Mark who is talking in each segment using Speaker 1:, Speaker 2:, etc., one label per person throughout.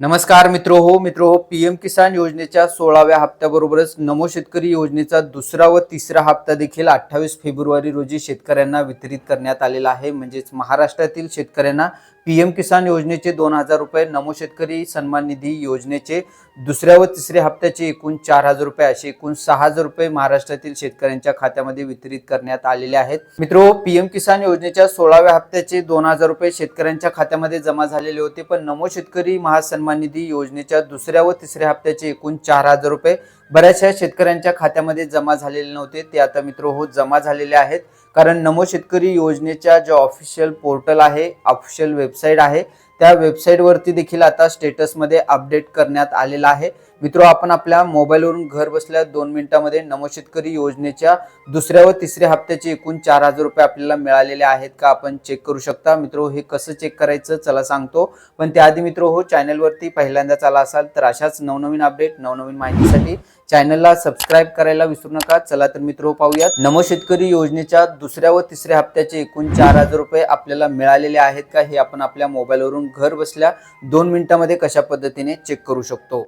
Speaker 1: नमस्कार मित्रो हो मित्रो हो पी एम किसान योजनेच्या सोळाव्या हप्त्याबरोबरच नमो शेतकरी योजनेचा दुसरा व तिसरा हप्ता देखील अठ्ठावीस फेब्रुवारी रोजी शेतकऱ्यांना वितरित करण्यात आलेला आहे. म्हणजेच महाराष्ट्रातील शेतकऱ्यांना पी एम किसान योजनेचे दोन हजार रुपये नमो शेतकरी सन्मान निधी योजनेचे दुसऱ्या व तिसऱ्या हप्त्याचे एकूण चार हजार रुपये असे एकूण सहा हजार रुपये महाराष्ट्रातील शेतकऱ्यांच्या खात्यामध्ये वितरित करण्यात आलेले आहेत. मित्रो पीएम किसान योजनेच्या सोळाव्या हप्त्याचे दोन हजार रुपये शेतकऱ्यांच्या खात्यामध्ये जमा झालेले होते पण नमो शेतकरी महासन्मान निधी योजनेच्या दुसऱ्या व तिसऱ्या हप्त्याचे एकूण चार हजार रुपये बऱ्याचशा शेतकऱ्यांच्या खात्यामध्ये जमा झालेले नव्हते. ते आता मित्र हो जमा झालेले आहेत. कारण नमो शेतकरी योजनेच्या ज्या ऑफिशियल पोर्टल आहे ऑफिशियल वेबसाईट आहे त्या वेबसाईटवरती देखील आता स्टेटसमध्ये अपडेट करण्यात आलेला आहे. मित्र आपण आपल्या मोबाईलवरून घर बसल्या दोन मिनिटामध्ये नमो शेतकरी योजनेच्या दुसऱ्या व तिसऱ्या हप्त्याचे एकूण चार हजार रुपये आपल्याला मिळालेले आहेत का आपण चेक करू शकता. मित्र हे कसं चेक करायचं चला सांगतो. पण त्याआधी मित्र हो चॅनलवरती पहिल्यांदाच आला असाल तर अशाच नवनवीन अपडेट नवनवीन माहितीसाठी चॅनलला सबस्क्राईब करायला विसरू नका. चला तर मित्र पाहूयात. नमो शेतकरी योजनेच्या दुसऱ्या व तिसऱ्या हप्त्याचे एकूण चार हजार रुपये आपल्याला मिळालेले आहेत का हे आपण आपल्या मोबाईलवरून घर बसल्या दोन मिनिटांमध्ये कशा पद्धतीने चेक करू शकतो.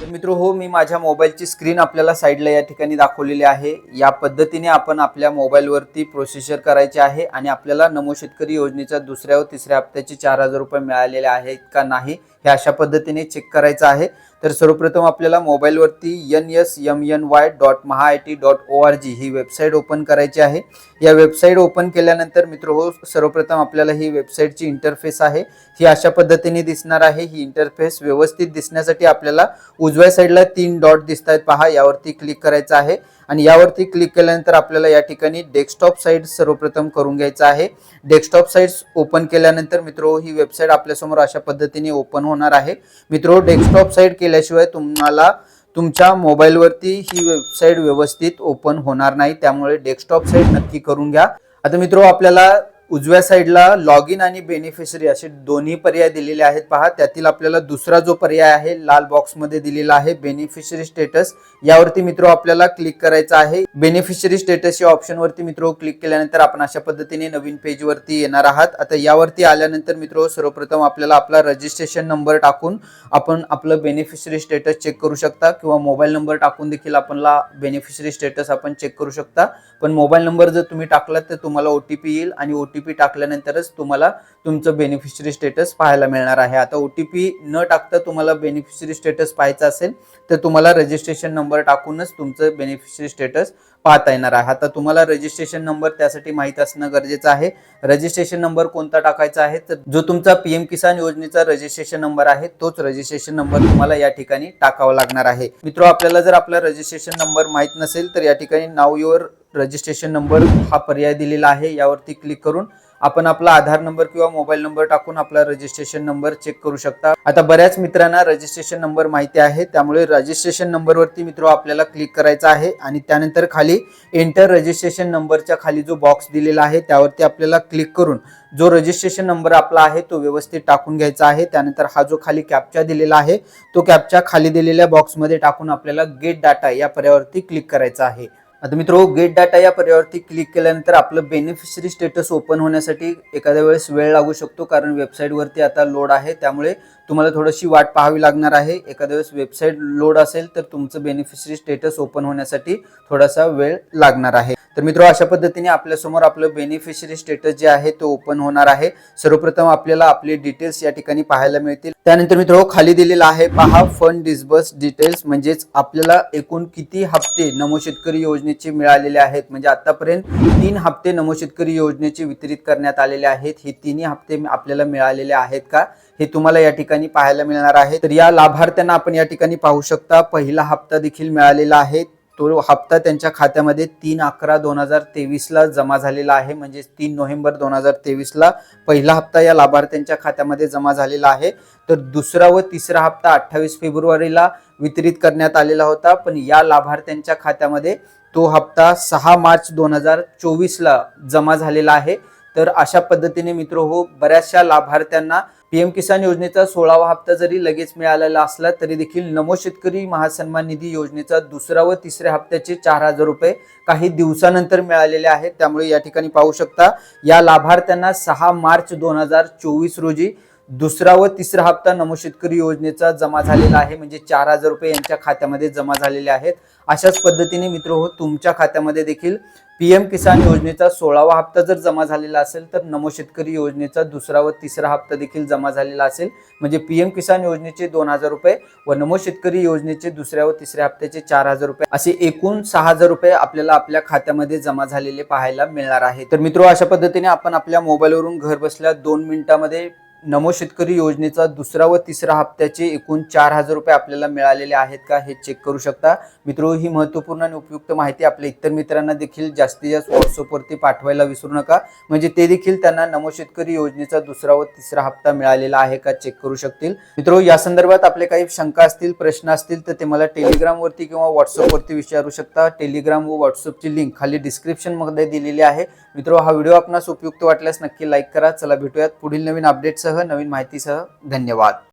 Speaker 1: तर मित्र हो मी माझ्या मोबाईलची स्क्रीन आपल्याला साईडला या ठिकाणी दाखवलेली आहे. या पद्धतीने आपण आपल्या मोबाईलवरती प्रोसेसर करायचे आहे आणि आपल्याला नमो शेतकरी योजनेच्या दुसऱ्या व तिसऱ्या हप्त्याचे चार हजार रुपये मिळालेले आहेत का नाही हे अशा पद्धतीने चेक करायचं आहे. तर सर्वप्रथम आपल्याला मोबाईलवरती N S M N Y dot maha I T dot O R G he website open करायची आहे. या वेबसाईट ओपन केल्यानंतर मित्र हो सर्वप्रथम आपल्याला ही वेबसाईटची इंटरफेस आहे. ही अशा पद्धतीने दिसणार आहे. ही इंटरफेस व्यवस्थित दिसण्यासाठी आपल्याला उजव्या साईडला तीन डॉट दिसत आहेत पहा यावरती क्लिक करायचं आहे. आणि यावरती क्लिक केल्यानंतर आपल्याला या ठिकाणी डेस्कटॉप साईट सर्वप्रथम करून घ्यायचं आहे. डेस्कटॉप साईट्स ओपन केल्यानंतर मित्रो ही वेबसाईट आपल्यासमोर अशा पद्धतीने ओपन होणार आहे. मित्रो डेस्कटॉप साईट केल्याशिवाय तुम्हाला तुमच्या मोबाईलवरती ही वेबसाईट व्यवस्थित ओपन होणार नाही. त्यामुळे डेस्कटॉप साईट नक्की करून घ्या. आता मित्रो आपल्याला उजव्या साईडला लॉग इन आणि बेनिफिशरी असे दोन्ही पर्याय दिलेले आहेत. पहा त्यातील आपल्याला दुसरा जो पर्याय आहे लाल बॉक्समध्ये दिलेला आहे बेनिफिशरी स्टेटस यावरती मित्र आपल्याला क्लिक करायचं आहे. बेनिफिशरी स्टेटस या ऑप्शनवरती मित्र क्लिक केल्यानंतर आपण अशा पद्धतीने नवीन पेजवरती येणार आहात. आता यावरती आल्यानंतर मित्र सर्वप्रथम आपल्याला आपला रजिस्ट्रेशन नंबर टाकून आपण आपलं बेनिफिशरी स्टेटस चेक करू शकता किंवा मोबाईल नंबर टाकून देखील आपणला बेनिफिशरी स्टेटस आपण चेक करू शकता. पण मोबाईल नंबर जर तुम्ही टाकलात तर तुम्हाला ओ टी पी येईल आणि ओ टी पी टाकल्यानंतरच तुम्हाला तुमचं बेनिफिशरी स्टेटस पाहायला मिळणार आहे. आता ओ टी पी न टाकता तुम्हाला बेनिफिशरी स्टेटस पाहायचा असेल तर तुम्हाला रजिस्ट्रेशन नंबर टाकूनच तुमचं बेनिफिशरी स्टेटस पाहता येणार आहे. आता तुम्हाला रजिस्ट्रेशन नंबर त्यासाठी माहीत असणं गरजेचं आहे. रजिस्ट्रेशन नंबर कोणता टाकायचा आहे? तर जो तुमचा पी एम किसान योजनेचा रजिस्ट्रेशन नंबर आहे तोच रजिस्ट्रेशन नंबर तुम्हाला या ठिकाणी टाकावा लागणार आहे. मित्र आपल्याला जर आपला रजिस्ट्रेशन नंबर माहीत नसेल तर या ठिकाणी नाव युअर रजिस्ट्रेशन नंबर हा पर्याय दिलेला आहे. यावरती क्लिक करून आपण आपला आधार नंबर किंवा मोबाईल नंबर टाकून आपला रजिस्ट्रेशन नंबर चेक करू शकता. आता बऱ्याच मित्रांना रजिस्ट्रेशन नंबर माहिती आहे. त्यामुळे रजिस्ट्रेशन नंबरवरती मित्र आपल्याला क्लिक करायचा आहे आणि त्यानंतर खाली एंटर रजिस्ट्रेशन नंबरच्या खाली जो बॉक्स दिलेला आहे त्यावरती आपल्याला क्लिक करून जो रजिस्ट्रेशन नंबर आपला आहे तो व्यवस्थित टाकून घ्यायचा आहे. त्यानंतर हा जो खाली कॅपचा दिलेला आहे तो कॅपच्या खाली दिलेल्या बॉक्समध्ये टाकून आपल्याला गेट डाटा या पर्यावरती क्लिक करायचा आहे. आता मित्र गेट डाटा या पर्यावरती क्लिक केल्यानंतर आपलं बेनिफिशरी स्टेटस ओपन होण्यासाठी एखाद्या वेळेस वेळ लागू शकतो कारण वेबसाईटवरती आता लोड आहे. त्यामुळे तुम्हाला थोडीशी वाट पाहावी लागणार आहे. एखाद्या वेळेस वेबसाईट लोड असेल तर तुमचं बेनिफिशरी स्टेटस ओपन होण्यासाठी थोडासा वेळ लागणार आहे. तर मित्र अशा पद्धतीने आपल्यासमोर आपलं बेनिफिशरी स्टेटस जे आहे तो ओपन होणार आहे. सर्वप्रथम आपल्याला आपले डिटेल्स या ठिकाणी पाहायला मिळतील. त्यानंतर मित्र खाली दिलेला आहे पहा फंड डिस्बर्स डिटेल्स म्हणजेच आपल्याला एकूण किती हप्ते नमो शेतकरी योजनेचे मिळालेले आहेत. म्हणजे आतापर्यंत तीन हप्ते नमो शेतकरी योजनेचे वितरित करण्यात आलेले आहेत. हे तिन्ही हप्ते आपल्याला मिळालेले आहेत का? हे तुम्हाला या ठिकाणी पाहायला मिळणार आहे. तर या लाभार्थ्यांना आपण या ठिकाणी पाहू शकता. पहिला हप्ता देखील मिळालेला आहे. तो हप्ता त्यांच्या खात्यामध्ये तीन अकरा दोन हजार तेवीसला जमा झालेला आहे. म्हणजे तीन नोव्हेंबर दोन हजार तेवीसला पहिला हप्ता या लाभार्थ्यांच्या खात्यामध्ये जमा झालेला आहे. तर दुसरा व तिसरा हप्ता अठ्ठावीस फेब्रुवारीला वितरित करण्यात आलेला होता. पण या लाभार्थ्यांच्या खात्यामध्ये तो हप्ता सहा मार्च दोन हजार चोवीसला जमा झालेला आहे. तर अशा पद्धतीने मित्र हो बऱ्याचशा लाभार्थ्यांना पीएम किसान योजनेचा सोळावा हप्ता जरी लगेच मिळालेला असला तरी देखील नमो शेतकरी महासन्मान निधी योजनेचा दुसरा व तिसऱ्या हप्त्याचे चार हजार रुपये काही दिवसानंतर मिळालेले आहेत. त्यामुळे या ठिकाणी पाहू शकता या लाभार्थ्यांना सहा मार्च दोन हजार चोवीस रोजी दुसरा व तिसरा हप्ता नमो शेतकरी योजनेचा जमा झालेला आहे. म्हणजे चार हजार रुपये यांच्या खात्यामध्ये जमा झालेले आहेत. अशाच पद्धतीने मित्र हो तुमच्या खात्यामध्ये देखील पीएम किसान योजनेचा सोळावा हप्ता जर जमा झालेला असेल तर नमो शेतकरी योजनेचा दुसरा व तिसरा हप्ता देखील जमा झालेला असेल. म्हणजे पीएम किसान योजनेचे दोन हजार रुपये व नमो शेतकरी योजनेचे दुसऱ्या व तिसऱ्या हप्त्याचे चार हजार रुपये असे एकूण सहा हजार रुपये आपल्याला आपल्या खात्यामध्ये जमा झालेले पाहायला मिळणार आहे. तर मित्र हो, अशा पद्धतीने आपण आपल्या मोबाईलवरून घर बसल्या दोन मिनिटामध्ये नमो शेतकरी योजनेचा दुसरा व तिसरा हप्त्याचे एकूण चार हजार रुपये आपल्याला मिळालेले आहेत का हे चेक करू शकता. मित्र ही महत्त्वपूर्ण आणि उपयुक्त माहिती आपल्या इतर मित्रांना देखील जास्तीत जास्त व्हॉट्सअपवरती पाठवायला विसरू नका. म्हणजे ते देखील त्यांना नमो शेतकरी योजनेचा दुसरा व तिसरा हप्ता मिळालेला आहे का चेक करू शकतील. मित्रो या संदर्भात आपले काही शंका असतील प्रश्न असतील तर ते मला टेलिग्रामवरती किंवा व्हॉट्सअपवरती विचारू शकता. टेलिग्राम व व्हॉट्सअपची लिंक खाली डिस्क्रिप्शनमध्ये दिलेली आहे. मित्रो हा व्हिडिओ आपणास उपयुक्त वाटल्यास नक्की लाईक करा. चला भेटूयात पुढील नवीन अपडेटसह नवीन माहितीसह धन्यवाद.